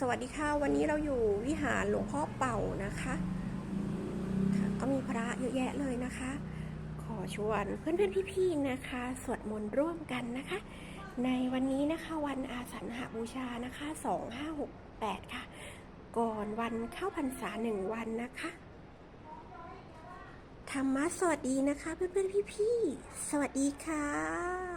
สวัสดีค่ะ วันนี้เราอยู่วิหารหลวงพ่อเป่านะคะก็มีพระเยอะแยะเลยนะคะ ขอชวนเพื่อนๆพี่ๆนะคะ สวดมนต์ร่วมกันนะคะ ในวันนี้นะคะวันอาสันหบูชานะคะ2568 ค่ะ ก่อนวันเข้าพรรษาหนึ่งวันนะคะธรรมะสวัสดีนะคะ เพื่อนๆพี่ๆสวัสดีค่ะ